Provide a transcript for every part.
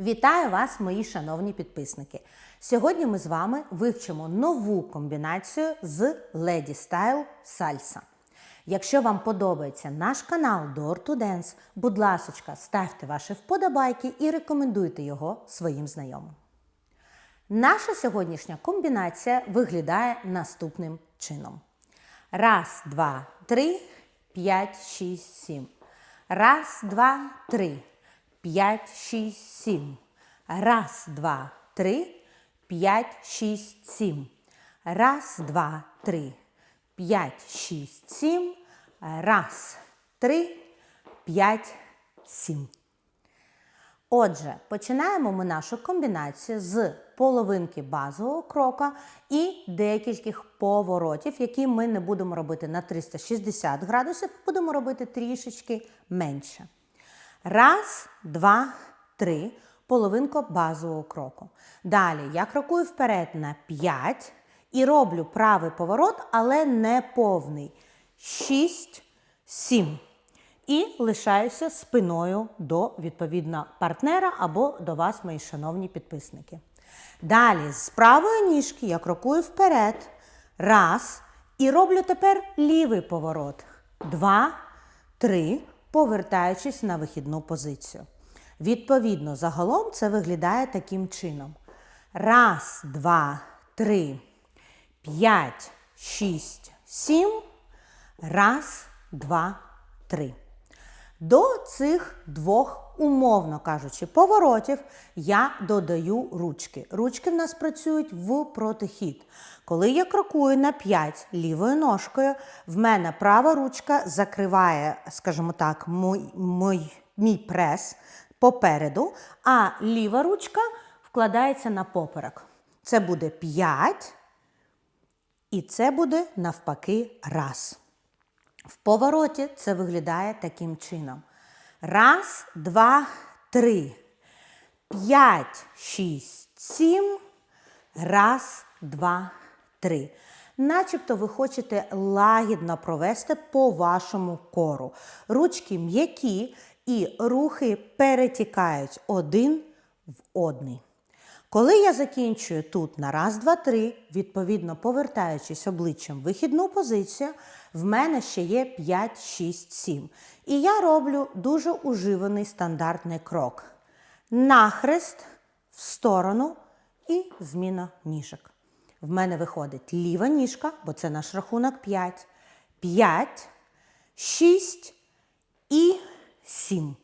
Вітаю вас, мої шановні підписники! Сьогодні ми з вами вивчимо нову комбінацію з Lady Style Salsa. Якщо вам подобається наш канал Door to Dance, будь ласочка, ставте ваші вподобайки і рекомендуйте його своїм знайомим. Наша сьогоднішня комбінація виглядає наступним чином. Раз, два, три, п'ять, шість, сім. Раз, два, три, п'ять, шість, сім. Раз, два, три, п'ять, шість, сім. Раз, два, три, п'ять, шість, сім. Раз, три, п'ять, сім. Отже, починаємо ми нашу комбінацію з половинки базового крока і декількох поворотів, які ми не будемо робити на 360 градусів, будемо робити трішечки менше. Раз, два, три. Половинка базового кроку. Далі я крокую вперед на 5 і роблю правий поворот, але не повний. 6, 7 і лишаюся спиною до відповідно партнера або до вас, мої шановні підписники. Далі з правої ніжки я крокую вперед. Раз. І роблю тепер лівий поворот. Два, три, повертаючись на вихідну позицію. Відповідно, загалом це виглядає таким чином. Раз, два, три, п'ять, шість, сім. Раз, два, три. До цих двох, умовно кажучи, поворотів я додаю ручки. Ручки в нас працюють в протихід. Коли я крокую на 5 лівою ножкою, в мене права ручка закриває, скажімо так, мій, мій, мій прес попереду, а ліва ручка вкладається на поперек. Це буде 5, і це буде навпаки раз. В повороті це виглядає таким чином. Раз, два, три. П'ять, шість, сім. Раз, два, три. Начебто ви хочете лагідно провести по вашому кору. Ручки м'які і рухи перетікають один в одний. Коли я закінчую тут на раз, два, три, відповідно повертаючись обличчям в вихідну позицію, в мене ще є 5, 6, 7. І я роблю дуже уживаний стандартний крок. Нахрест, в сторону і зміна ніжок. В мене виходить ліва ніжка, бо це наш рахунок 5, 5, 6 і 7.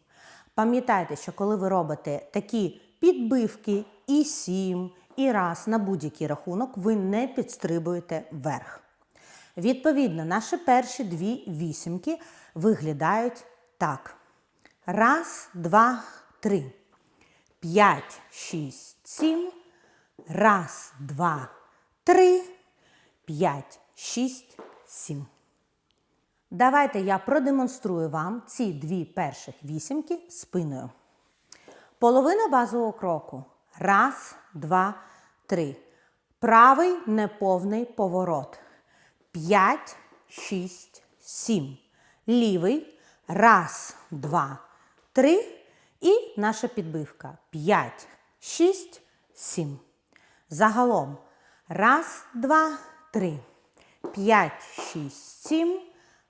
Пам'ятайте, що коли ви робите такі підбивки і 7, і раз на будь-який рахунок, ви не підстрибуєте вверх. Відповідно, наші перші дві вісімки виглядають так. Раз, два, три. П'ять, шість, сім. Раз, два, три. П'ять, шість, сім. Давайте я продемонструю вам ці дві перших вісімки спиною. Половина базового кроку. Раз, два, три. Правий неповний поворот. П'ять, шість, сім. Лівий. Раз, два, три. І наша підбивка. П'ять, шість, сім. Загалом. Раз, два, три. П'ять, шість, сім.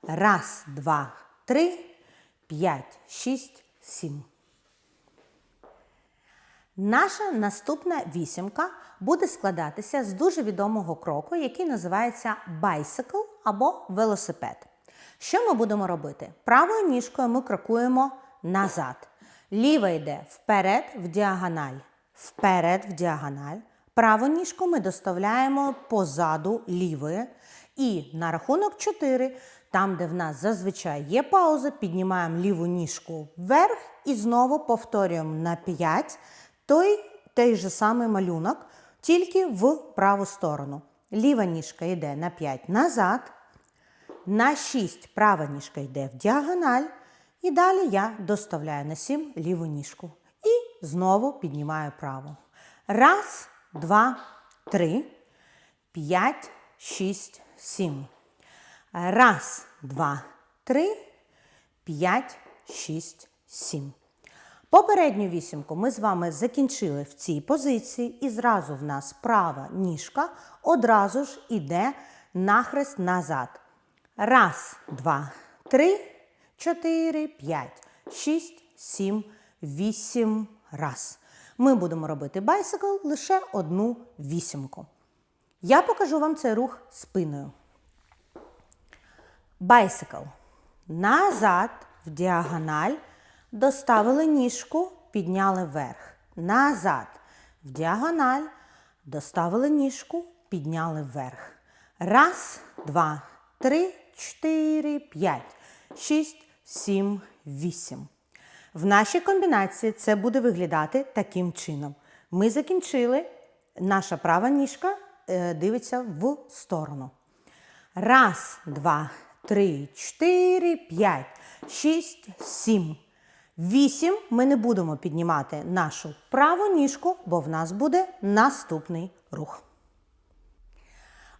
Раз, два, три. П'ять, шість, сім. Наша наступна вісімка буде складатися з дуже відомого кроку, який називається bicycle або велосипед. Що ми будемо робити? Правою ніжкою ми крокуємо назад. Ліва йде вперед в діагональ. Вперед в діагональ. Праву ніжку ми доставляємо позаду лівої. І на рахунок 4, там, де в нас зазвичай є пауза, піднімаємо ліву ніжку вверх і знову повторюємо на 5 той той же самий малюнок, тільки в праву сторону. Ліва ніжка йде на 5 назад, на 6 права ніжка йде в діагональ. І далі я доставляю на 7 ліву ніжку. І знову піднімаю праву. Раз, два, три, п'ять, шість, сім. Раз, два, три, п'ять, шість, сім. Попередню вісімку ми з вами закінчили в цій позиції, і зразу в нас права ніжка одразу ж іде нахрест назад. Раз, два, три, чотири, п'ять, шість, сім, вісім. Раз. Ми будемо робити байсикл лише одну вісімку. Я покажу вам цей рух спиною. Байсикл. Назад в діагональ. Доставили ніжку, підняли вверх. Назад. В діагональ. Доставили ніжку, підняли вверх. Раз, два, три, чотири, п'ять, шість, сім, вісім. В нашій комбінації це буде виглядати таким чином. Ми закінчили. Наша права ніжка е, дивиться в сторону. Раз, два, три, чотири, п'ять, шість, сім. Вісім. Ми не будемо піднімати нашу праву ніжку, бо в нас буде наступний рух.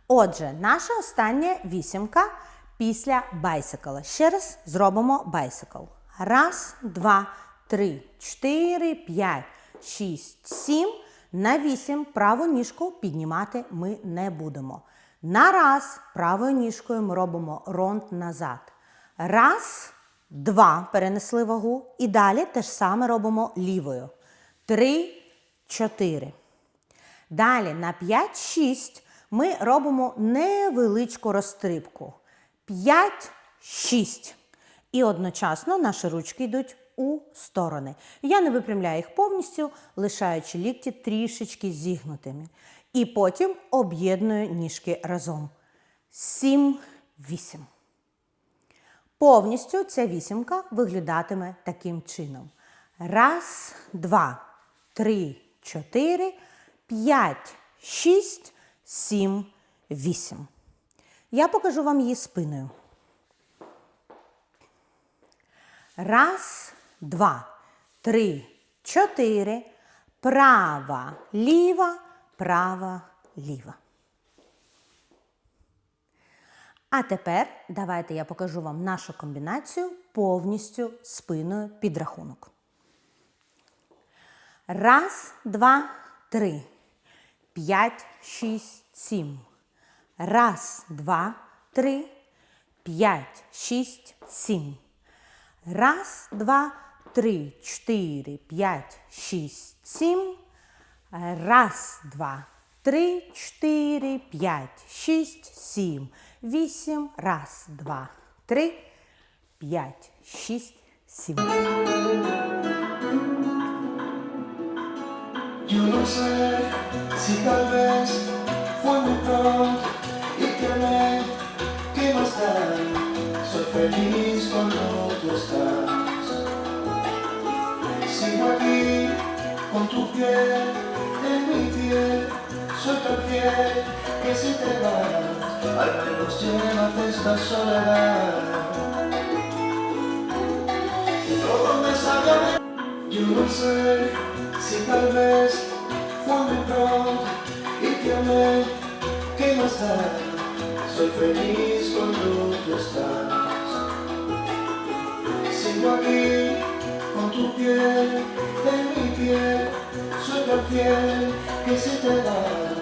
Отже, наша остання вісімка після байсикла. Ще раз зробимо байсикл. Раз, два, три, чотири, п'ять, шість, сім. На вісім праву ніжку піднімати ми не будемо. На раз правою ніжкою ми робимо ронд назад. Раз, два. Перенесли вагу. І далі те ж саме робимо лівою. Три, чотири. Далі на 5-6 ми робимо невеличку розстрибку. 5-6. І одночасно наші ручки йдуть у сторони. Я не випрямляю їх повністю, лишаючи лікті трішечки зігнутими. І потім об'єдную ніжки разом. 7-8. Повністю ця вісімка виглядатиме таким чином. Раз, два, три, чотири, п'ять, шість, сім, вісім. Я покажу вам її спиною. Раз, два, три, чотири. Права, ліва, права, ліва. А тепер давайте я покажу вам нашу комбінацію повністю спиною під рахунок. Раз, два, три. П'ять, шість, сім. Раз, два, три. П'ять, шість, сім. Раз, два, три, чотири, п'ять, шість, сім. Раз, два, три, чотири, п'ять, шість, сім, вісім. Раз, два, три, п'ять, шість, сім. Yo no sé si tal vez fue muy pronto y que me que más da. Soy feliz cuando tú estás. Sigo aquí con tu piel en mi piel. Soy tan fiel que si te vas, al menos llévate esta soledad. Todo me sabe yo no sé si tal vez fue muy pronto y te amé, ¿qué más da? Soy feliz cuando tú estás. Sigo aquí con tu piel en mi piel, soy tan fiel que si te vas.